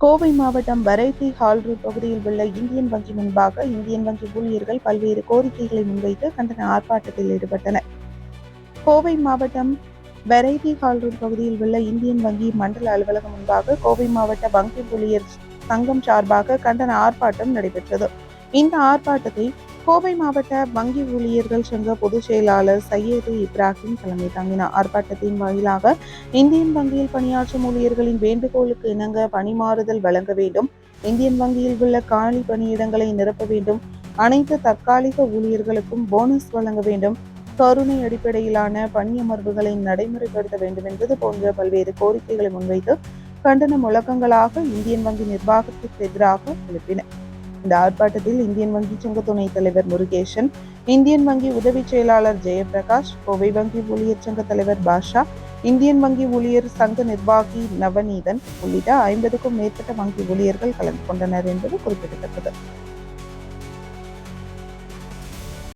கோவை மாவட்டம் variety hall road பகுதியில் உள்ள இந்தியன் வங்கி முன்பாக இந்தியன் வங்கி ஊழியர்கள் பல்வேறு கோரிக்கைகளை முன்வைத்து கண்டன ஆர்ப்பாட்டத்தில் ஈடுபட்டனர். கோவை மாவட்டம் வெரைட்டி ஹால் ரோட் பகுதியில் உள்ள இந்தியன் வங்கி மண்டல அலுவலகம் முன்பாக கோவை மாவட்ட வங்கி ஊழியர் சங்கம் சார்பாக கண்டன ஆர்ப்பாட்டம் நடைபெற்றது. இந்த ஆர்ப்பாட்டத்தை கோவை மாவட்ட வங்கி ஊழியர்கள் சங்க பொதுச் செயலாளர் சையது இப்ராஹிம் தலைமை தாங்கினார். ஆர்ப்பாட்டத்தின் வாயிலாக இந்தியன் வங்கியில் பணியாற்றும் ஊழியர்களின் வேண்டுகோளுக்கு இணங்க பணிமாறுதல் வழங்க வேண்டும். இந்தியன் வங்கியில் உள்ள காலி பணியிடங்களை நிரப்ப வேண்டும். அனைத்து தற்காலிக ஊழியர்களுக்கும் போனஸ் வழங்க வேண்டும். கருணை அடிப்படையிலான பணியமர்வுகளை நடைமுறைப்படுத்த வேண்டும் என்பது போன்ற பல்வேறு கோரிக்கைகளை முன்வைத்து கண்டன முழக்கங்களாக இந்தியன் வங்கி நிர்வாகத்திற்கு எதிராக எழுப்பின. இந்த ஆர்ப்பாட்டத்தில் இந்தியன் வங்கி சங்க துணைத் தலைவர் முருகேசன் இந்தியன் வங்கி உதவி செயலாளர் ஜெயபிரகாஷ் கோவை வங்கி ஊழியர் சங்க தலைவர் பாஷா இந்தியன் வங்கி ஊழியர் சங்க நிர்வாகி நவநீதன் உள்ளிட்ட ஐம்பதுக்கும் மேற்பட்ட வங்கி ஊழியர்கள் கலந்து கொண்டனர் என்பது குறிப்பிடத்தக்கது.